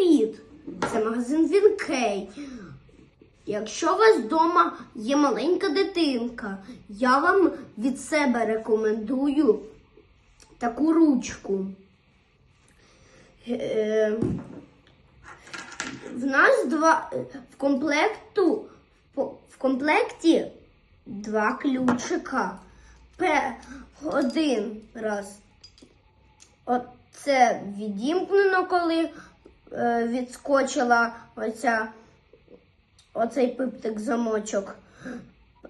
привіт! Це магазин Вінкей. Якщо у вас вдома є маленька дитинка, я вам від себе рекомендую таку ручку. Е, в нас два в комплекту в комплекті два ключика. П один раз. Оце відімкнено коли відскочила оця, оцей пиптик замочок.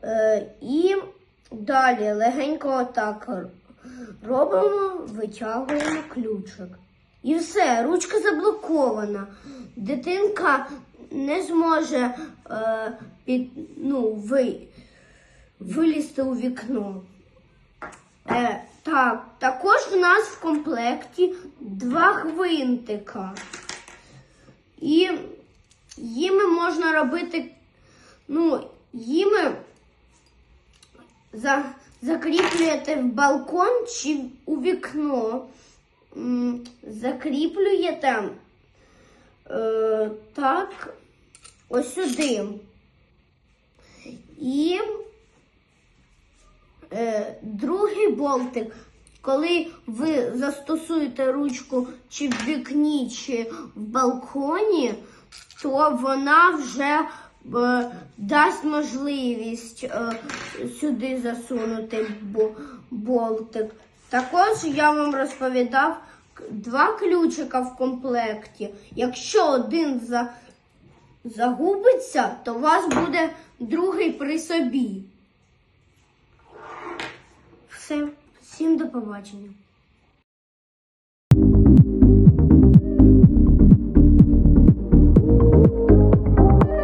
Е, і далі легенько отак робимо, витягуємо ключик. І все, ручка заблокована. Дитинка не зможе е, під, ну, ви, вилізти у вікно. Е, так, також в нас в комплекті два гвинтика. І їми можна робити, ну, їми за, закріплюєте в балкон чи у вікно. Закріплюєте е, так, ось сюди. І е, другий болтик, коли ви застосуєте ручку чи в вікні, чи в балконі, то вона вже е, дасть можливість е, сюди засунути болтик. Також я вам розповідав два ключика в комплекті. Якщо один за, загубиться, то у вас буде другий при собі. Побачення.